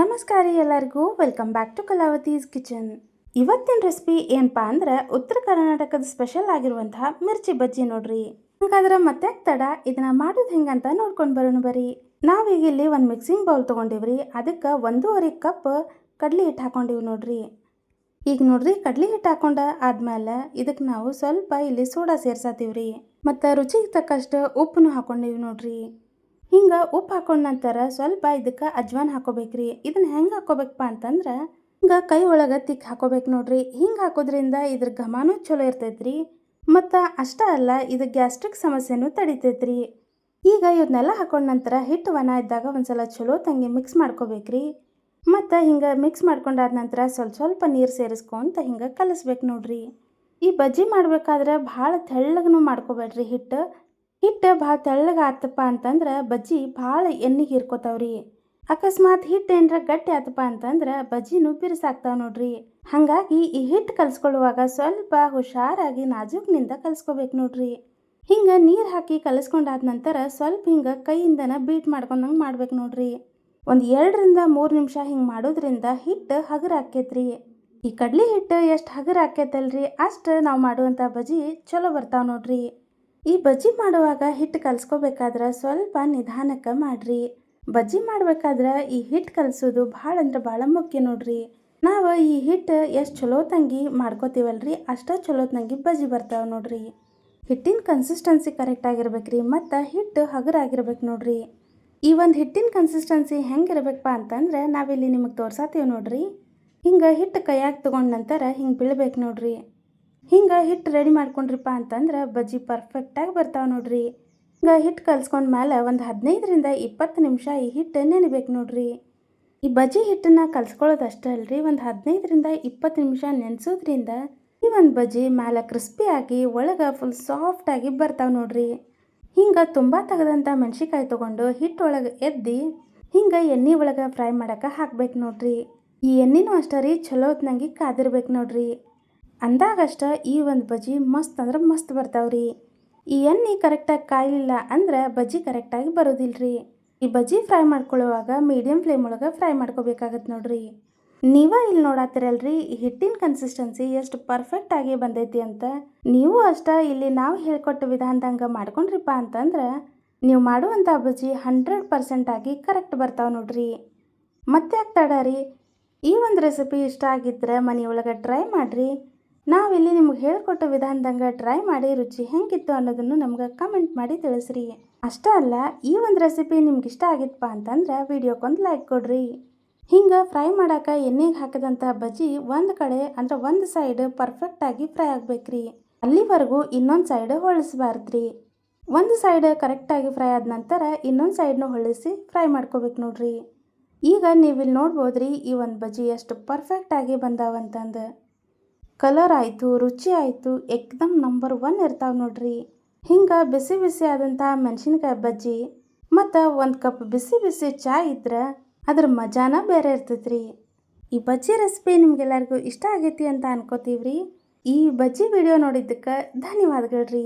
ನಮಸ್ಕಾರ ಎಲ್ಲರಿಗೂ welcome back to Kalavathi's kitchen ಇವತ್ತಿನ ರೆಸಿಪಿ ಏನಪ್ಪಾ ಅಂದ್ರೆ ಉತ್ತರ ಕರ್ನಾಟಕದ ಸ್ಪೆಷಲ್ ಆಗಿರುವಂತಹ ಮಿರ್ಚಿ ಬಜ್ಜಿ ನೋಡ್ರಿ. ಹಂಗಾದ್ರೆ ಮತ್ತೆ ತಡ, ಇದನ್ನ ಮಾಡೋದು ಹೆಂಗಂತ ನೋಡ್ಕೊಂಡು ಬರೋಣ ಬರ್ರಿ. ನಾವೀಗ ಇಲ್ಲಿ ಒಂದು ಮಿಕ್ಸಿಂಗ್ ಬೌಲ್ ತೊಗೊಂಡಿವ್ರಿ. ಅದಕ್ಕೆ ಒಂದೂವರೆ ಕಪ್ ಕಡ್ಲಿ ಹಿಟ್ಟು ಹಾಕೊಂಡಿವಿ ನೋಡ್ರಿ. ಈಗ ನೋಡ್ರಿ, ಕಡ್ಲಿ ಹಿಟ್ಟು ಹಾಕೊಂಡ ಆದ್ಮೇಲೆ ಇದಕ್ಕೆ ನಾವು ಸ್ವಲ್ಪ ಇಲ್ಲಿ ಸೋಡಾ ಸೇರ್ಸತೀವ್ರಿ. ಮತ್ತು ರುಚಿಗೆ ತಕ್ಕಷ್ಟು ಉಪ್ಪನ್ನು ಹಾಕೊಂಡಿವಿ ನೋಡ್ರಿ. ಹಿಂಗೆ ಉಪ್ಪು ಹಾಕೊಂಡ ನಂತರ ಸ್ವಲ್ಪ ಇದಕ್ಕೆ ಅಜ್ವಾನ್ ಹಾಕೋಬೇಕ್ರಿ. ಇದನ್ನ ಹೆಂಗೆ ಹಾಕೋಬೇಕಪ್ಪ ಅಂತಂದ್ರೆ ಹಿಂಗೆ ಕೈ ಒಳಗೆ ತಿಕ್ ಹಾಕೋಬೇಕು ನೋಡ್ರಿ. ಹಿಂಗೆ ಹಾಕೋದ್ರಿಂದ ಇದ್ರ ಘಮಾನೂ ಚಲೋ ಇರ್ತೈತ್ರಿ. ಮತ್ತು ಅಷ್ಟೇ ಅಲ್ಲ, ಇದು ಗ್ಯಾಸ್ಟ್ರಿಕ್ ಸಮಸ್ಯೆನೂ ತಡಿತೈತ್ರಿ. ಈಗ ಇವನ್ನೆಲ್ಲ ಹಾಕೊಂಡ ನಂತರ ಹಿಟ್ಟು ವನ ಇದ್ದಾಗ ಒಂದ್ಸಲ ಚಲೋ ತಂಗಿ ಮಿಕ್ಸ್ ಮಾಡ್ಕೋಬೇಕ್ರಿ. ಮತ್ತು ಹಿಂಗೆ ಮಿಕ್ಸ್ ಮಾಡ್ಕೊಂಡಾದ ನಂತರ ಸ್ವಲ್ಪ ಸ್ವಲ್ಪ ನೀರು ಸೇರಿಸ್ಕೊಂತ ಹಿಂಗೆ ಕಲಿಸ್ಬೇಕು ನೋಡ್ರಿ. ಈ ಬಜ್ಜಿ ಮಾಡಬೇಕಾದ್ರೆ ಭಾಳ ತೆಳ್ಳಗನು ಮಾಡ್ಕೋಬೇಡ್ರಿ ಹಿಟ್ಟು. ಹಿಟ್ಟು ಭಾಳ ತೆಳ್ಳಗಾತಪ್ಪ ಅಂತಂದ್ರೆ ಬಜ್ಜಿ ಭಾಳ ಎಣ್ಣೆಗೆ ಹೀರ್ಕೋತಾವ್ರಿ. ಅಕಸ್ಮಾತ್ ಹಿಟ್ಟು ಏನರ ಗಟ್ಟಿ ಆತಪ್ಪ ಅಂತಂದ್ರೆ ಬಜ್ಜಿನೂ ಬಿರುಸಾಗ್ತಾವೆ ನೋಡ್ರಿ. ಹಾಗಾಗಿ ಈ ಹಿಟ್ಟು ಕಲಿಸ್ಕೊಳ್ಳುವಾಗ ಸ್ವಲ್ಪ ಹುಷಾರಾಗಿ ನಾಜೂಕ್ನಿಂದ ಕಲಿಸ್ಕೋಬೇಕು ನೋಡ್ರಿ. ಹಿಂಗೆ ನೀರು ಹಾಕಿ ಕಲಿಸ್ಕೊಂಡಾದ ನಂತರ ಸ್ವಲ್ಪ ಹಿಂಗೆ ಕೈಯಿಂದನ ಬೀಟ್ ಮಾಡ್ಕೊಂಡಂಗೆ ಮಾಡ್ಬೇಕು ನೋಡ್ರಿ. ಒಂದು ಎರಡರಿಂದ ಮೂರು ನಿಮಿಷ ಹಿಂಗೆ ಮಾಡೋದ್ರಿಂದ ಹಿಟ್ಟು ಹಗರ ಆಕೈತ್ರಿ ಈ ಕಡ್ಲಿ ಹಿಟ್ಟು ಎಷ್ಟು ಹಗರ ಆಕೈತಲ್ರಿ ಅಷ್ಟು ನಾವು ಮಾಡುವಂಥ ಬಜ್ಜಿ ಚಲೋ ಬರ್ತಾವ ನೋಡ್ರಿ. ಈ ಬಜ್ಜಿ ಮಾಡುವಾಗ ಹಿಟ್ಟು ಕಲಿಸ್ಕೋಬೇಕಾದ್ರೆ ಸ್ವಲ್ಪ ನಿಧಾನಕ್ಕೆ ಮಾಡ್ರಿ. ಬಜ್ಜಿ ಮಾಡ್ಬೇಕಾದ್ರೆ ಈ ಹಿಟ್ಟು ಕಲಸೋದು ಭಾಳ ಅಂದ್ರೆ ಭಾಳ ಮುಖ್ಯ ನೋಡ್ರಿ. ನಾವು ಈ ಹಿಟ್ಟು ಎಷ್ಟು ಚಲೋ ತಂಗಿ ಮಾಡ್ಕೋತೀವಲ್ರಿ, ಅಷ್ಟ ಚಲೋ ತಂಗಿ ಬಜ್ಜಿ ಬರ್ತಾವೆ ನೋಡ್ರಿ. ಹಿಟ್ಟಿನ ಕನ್ಸಿಸ್ಟೆನ್ಸಿ ಕರೆಕ್ಟ್ ಆಗಿರ್ಬೇಕ್ರಿ ಮತ್ತು ಹಿಟ್ಟು ಹಗರ ಆಗಿರ್ಬೇಕು ನೋಡ್ರಿ. ಈ ಒಂದು ಹಿಟ್ಟಿನ ಕನ್ಸಿಸ್ಟೆನ್ಸಿ ಹೆಂಗಿರ್ಬೇಕಪ್ಪ ಅಂತಂದ್ರೆ ನಾವಿಲ್ಲಿ ನಿಮಗೆ ತೋರ್ಸಾತೀವಿ ನೋಡ್ರಿ. ಹಿಂಗೆ ಹಿಟ್ಟು ಕೈಯಾಗಿ ತೊಗೊಂಡ ನಂತರ ಹಿಂಗೆ ಬೀಳ್ಬೇಕು ನೋಡ್ರಿ. ಹಿಂಗೆ ಹಿಟ್ಟು ರೆಡಿ ಮಾಡ್ಕೊಂಡ್ರಿಪ್ಪ ಅಂತಂದ್ರೆ ಬಜ್ಜಿ ಪರ್ಫೆಕ್ಟಾಗಿ ಬರ್ತಾವೆ ನೋಡ್ರಿ. ಹಿಂಗೆ ಹಿಟ್ಟು ಕಲ್ಸ್ಕೊಂಡ ಮೇಲೆ ಒಂದು ಹದಿನೈದರಿಂದ ಇಪ್ಪತ್ತು ನಿಮಿಷ ಈ ಹಿಟ್ಟು ನೆನಿಬೇಕು ನೋಡ್ರಿ. ಈ ಬಜ್ಜಿ ಹಿಟ್ಟನ್ನು ಕಲ್ಸ್ಕೊಳ್ಳೋದು ಅಷ್ಟೇ ಅಲ್ರಿ, ಒಂದು ಹದಿನೈದರಿಂದ ಇಪ್ಪತ್ತು ನಿಮಿಷ ನೆನೆಸೋದ್ರಿಂದ ಈ ಒಂದು ಬಜ್ಜಿ ಮೇಲೆ ಕ್ರಿಸ್ಪಿ ಆಗಿ ಒಳಗೆ ಫುಲ್ ಸಾಫ್ಟಾಗಿ ಬರ್ತಾವೆ ನೋಡ್ರಿ. ಹಿಂಗೆ ತುಂಬ ತೆಗೆದಂಥ ಮೆಣಸಿಕಾಯಿ ತೊಗೊಂಡು ಹಿಟ್ಟೊಳಗೆ ಎದ್ದಿ ಹಿಂಗೆ ಎಣ್ಣೆ ಒಳಗೆ ಫ್ರೈ ಮಾಡೋಕೆ ಹಾಕ್ಬೇಕು ನೋಡ್ರಿ. ಈ ಎಣ್ಣೆನೂ ಅಷ್ಟೇ ರೀ ಚಲೋ ಹೊತ್ನಂಗೆ ಕಾದಿರ್ಬೇಕು ನೋಡ್ರಿ. ಅಂದಾಗಷ್ಟ ಈ ಒಂದು ಬಜ್ಜಿ ಮಸ್ತ್ ಅಂದ್ರೆ ಮಸ್ತ್ ಬರ್ತಾವ್ರಿ. ಈ ಎಣ್ಣೆ ಕರೆಕ್ಟಾಗಿ ಕಾಯಲಿಲ್ಲ ಅಂದ್ರೆ ಬಜ್ಜಿ ಕರೆಕ್ಟಾಗಿ ಬರೋದಿಲ್ರಿ. ಈ ಬಜ್ಜಿ ಫ್ರೈ ಮಾಡ್ಕೊಳ್ಳುವಾಗ ಮೀಡಿಯಮ್ ಫ್ಲೇಮ್ ಒಳಗೆ ಫ್ರೈ ಮಾಡ್ಕೋಬೇಕಾಗತ್ತೆ ನೋಡ್ರಿ. ನೀವ ಇಲ್ಲಿ ನೋಡಾತಿರಲ್ರಿ ಹಿಟ್ಟಿನ ಕನ್ಸಿಸ್ಟೆನ್ಸಿ ಎಷ್ಟು ಪರ್ಫೆಕ್ಟ್ ಆಗಿ ಬಂದೈತಿ ಅಂತ. ನೀವು ಅಷ್ಟ ಇಲ್ಲಿ ನಾವು ಹೇಳ್ಕೊಟ್ಟ ವಿಧಾನದಂಗೆ ಮಾಡ್ಕೊಂಡ್ರಿಪ್ಪ ಅಂತಂದ್ರೆ ನೀವು ಮಾಡುವಂಥ ಬಜ್ಜಿ ಹಂಡ್ರೆಡ್ ಪರ್ಸೆಂಟ್ ಆಗಿ ಕರೆಕ್ಟ್ ಬರ್ತಾವೆ ನೋಡ್ರಿ. ಮತ್ತೆ ಆಗ್ತಾಡ ರೀ ಈ ಒಂದು ರೆಸಿಪಿ ಇಷ್ಟ ಆಗಿದ್ರೆ ಮನೆಯೊಳಗೆ ಟ್ರೈ ಮಾಡಿರಿ. ನಾವಿಲ್ಲಿ ನಿಮ್ಗೆ ಹೇಳ್ಕೊಟ್ಟ ವಿಧಾನದಂಗೆ ಟ್ರೈ ಮಾಡಿ ರುಚಿ ಹೆಂಗಿತ್ತು ಅನ್ನೋದನ್ನು ನಮ್ಗೆ ಕಮೆಂಟ್ ಮಾಡಿ ತಿಳಿಸ್ರಿ. ಅಷ್ಟೇ ಅಲ್ಲ, ಈ ಒಂದು ರೆಸಿಪಿ ನಿಮ್ಗೆ ಇಷ್ಟ ಆಗಿತ್ತಪ್ಪ ಅಂತಂದ್ರೆ ವಿಡಿಯೋಕ್ಕೊಂದು ಲೈಕ್ ಕೊಡ್ರಿ. ಹಿಂಗೆ ಫ್ರೈ ಮಾಡೋಕೆ ಎಣ್ಣೆಗೆ ಹಾಕಿದಂಥ ಬಜ್ಜಿ ಒಂದು ಕಡೆ ಅಂದ್ರೆ ಒಂದು ಸೈಡ್ ಪರ್ಫೆಕ್ಟಾಗಿ ಫ್ರೈ ಆಗ್ಬೇಕ್ರಿ. ಅಲ್ಲಿವರೆಗೂ ಇನ್ನೊಂದು ಸೈಡ್ ಹೊಳಿಸಬಾರ್ದ್ರಿ. ಒಂದು ಸೈಡ್ ಕರೆಕ್ಟಾಗಿ ಫ್ರೈ ಆದ ನಂತರ ಇನ್ನೊಂದು ಸೈಡ್ನ ಹೊಳಿಸಿ ಫ್ರೈ ಮಾಡ್ಕೋಬೇಕು ನೋಡ್ರಿ. ಈಗ ನೀವಿಲ್ಲಿ ನೋಡ್ಬೋದ್ರಿ ಈ ಒಂದು ಬಜ್ಜಿ ಎಷ್ಟು ಪರ್ಫೆಕ್ಟಾಗಿ ಬಂದಾವಂತಂದು. ಕಲರ್ ಆಯಿತು, ರುಚಿ ಆಯಿತು, ಎಕ್ದಮ್ ನಂಬರ್ ಒನ್ ಇರ್ತಾವೆ ನೋಡ್ರಿ. ಹಿಂಗೆ ಬಿಸಿ ಬಿಸಿ ಆದಂಥ ಮೆಣಸಿನ್ಕಾಯಿ ಬಜ್ಜಿ ಮತ್ತು ಒಂದು ಕಪ್ ಬಿಸಿ ಬಿಸಿ ಚಾ ಇದ್ರೆ ಅದ್ರ ಮಜಾನ ಬೇರೆ ಇರ್ತೈತ್ರಿ. ಈ ಬಜ್ಜಿ ರೆಸಿಪಿ ನಿಮ್ಗೆಲ್ಲರಿಗೂ ಇಷ್ಟ ಆಗೈತಿ ಅಂತ ಅನ್ಕೋತೀವ್ರಿ. ಈ ಬಜ್ಜಿ ವಿಡಿಯೋ ನೋಡಿದ್ದಕ್ಕೆ ಧನ್ಯವಾದಗಳು ರೀ